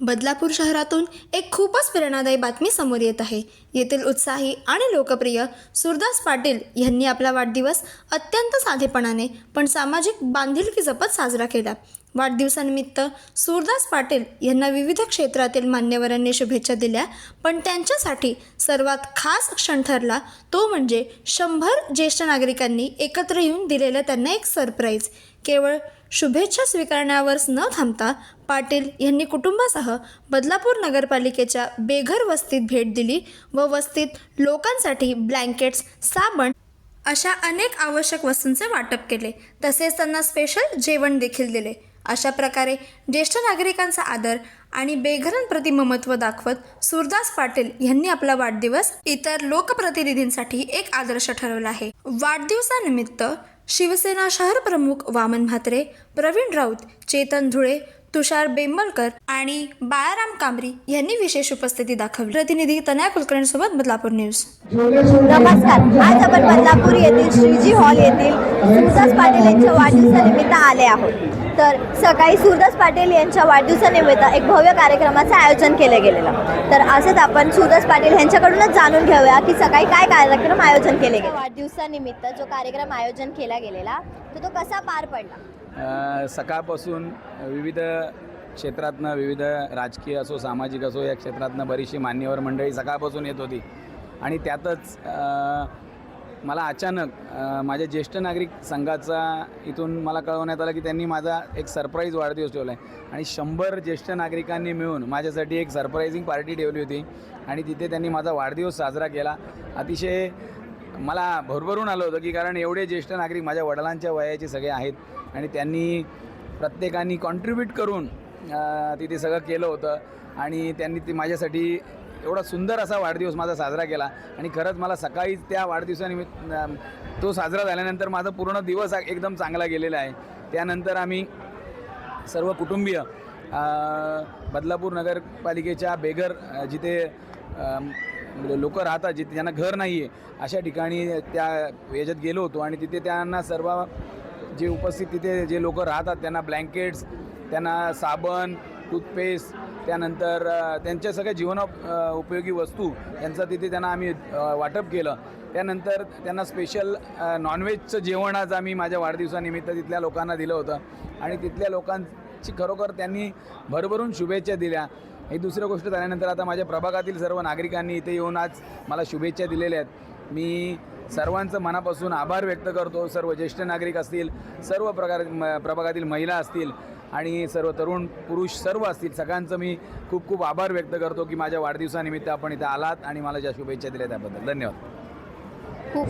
बदलापूर शहरातून एक खूपच प्रेरणादायी बातमी समोर येत आहे. येथील उत्साही आणि लोकप्रिय सुरदास पाटील यांनी आपला वाढदिवस अत्यंत साधेपणाने पण सामाजिक बांधिलकी जपत साजरा केला. वाढदिवसानिमित्त सुरदास पाटील यांना विविध क्षेत्रातील मान्यवरांनी शुभेच्छा दिल्या पण त्यांच्यासाठी सर्वात खास क्षण ठरला तो म्हणजे शंभर ज्येष्ठ नागरिकांनी एकत्र येऊन दिलेलं त्यांना एक सरप्राईज. केवळ शुभेच्छा स्वीकारण्यावरच न थांबता पाटील यांनी कुटुंबासह बदलापूर नगरपालिकेच्या बेघर वस्तीत भेट दिली व वस्तीत लोकांसाठी ब्लँकेट्स साबण अशा अनेक आवश्यक वस्तूंचे वाटप केले. तसेच त्यांना स्पेशल जेवण देखील दिले. अशा प्रकारे ज्येष्ठ नागरिकांचा आदर आणि बेघरांप्रती ममत्व दाखवत सुरदास पाटील यांनी आपला वाढदिवस इतर लोकप्रतिनिधींसाठी एक आदर्श ठरवला आहे. वाढदिवसानिमित्त शिवसेना शहर प्रमुख वामन म्हात्रे प्रवीण राऊत चेतन धुळे तुषार बेंबलकर आणि बाळाराम कांबरी यांनी विशेष उपस्थिती दाखवली. प्रतिनिधी तनया कुलकर्णीसोबत बदलापूर न्यूज. नमस्कार. आज आपण बदलापूर येथील श्रीजी हॉल येथील सुरदास पाटील यांच्या वाढदिवसानिमित्त आले आहोत. तर सकाळी सुरदास पाटील यांच्या वाढदिवसानिमित्त एक भव्य कार्यक्रमाचं आयोजन केलं गेलेलं. तर असंच आपण सुरदास पाटील यांच्याकडूनच जाणून घेऊया की सकाळी काय कार्यक्रम आयोजन केले गेले. वाढदिवसानिमित्त जो कार्यक्रम आयोजन केला गेलेला तर तो कसा पार पडला? सकाळपासून विविध क्षेत्रातनं विविध राजकीय असो सामाजिक असो या क्षेत्रातनं बरीचशी मान्यवर मंडळी सकाळपासून येत होती. आणि त्यातच मला अचानक माझ्या ज्येष्ठ नागरिक संघाचा इथून मला कळवण्यात आलं की त्यांनी माझा एक सरप्राईज वाढदिवस ठेवला आहे आणि शंभर ज्येष्ठ नागरिकांनी मिळून माझ्यासाठी एक सरप्राईझिंग पार्टी ठेवली होती. आणि तिथे त्यांनी माझा वाढदिवस साजरा केला. अतिशय मला भरभरून आलं होतं की कारण एवढे ज्येष्ठ नागरिक माझ्या वडिलांच्या वयाचे सगळे आहेत आणि त्यांनी प्रत्येकाने कॉन्ट्रीब्यूट करून तिथे सगळं केलं होतं. आणि त्यांनी ते माझ्यासाठी एवढा सुंदर असा वाढदिवस माझा साजरा केला. आणि खरंच मला सकाळीच त्या वाढदिवसानिमित्त तो साजरा झाल्यानंतर माझा पूर्ण दिवस एकदम चांगला गेलेला आहे. त्यानंतर आम्ही सर्व कुटुंबीय बदलापूर नगरपालिकेच्या बेघर जिथे म्हणजे लोक राहतात जिथे ज्यांना घर नाही आहे अशा ठिकाणी त्या याच्यात गेलो होतो आणि तिथे त्यांना सर्व जे उपस्थित तिथे जे लोक राहतात त्यांना ब्लँकेट्स त्यांना साबण टूथपेस्ट त्यानंतर त्यांच्या सगळ्या जीवना उपयोगी वस्तू यांचं तिथे त्यांना आम्ही वाटप केलं. त्यानंतर त्यांना स्पेशल नॉनव्हेजचं जेवण आज आम्ही माझ्या वाढदिवसानिमित्त तिथल्या लोकांना दिलं होतं. आणि तिथल्या लोकांची खरोखर त्यांनी भरभरून शुभेच्छा दिल्या. ही दुसरी गोष्ट झाल्यानंतर आता माझ्या प्रभागातील सर्व नागरिकांनी इथे येऊन आज मला शुभेच्छा दिलेल्या आहेत. मी सर्वांचं मनापासून आभार व्यक्त करतो. सर्व ज्येष्ठ नागरिक असतील सर्व प्रकार म प्रभागातील महिला असतील आणि सर्व तरुण पुरुष सर्व असतील सगळ्यांचं मी खूप खूप आभार व्यक्त करतो की माझ्या वाढदिवसानिमित्त आपण इथं आलात आणि मला ज्या शुभेच्छा दिल्या त्याबद्दल. धन्यवाद. खूप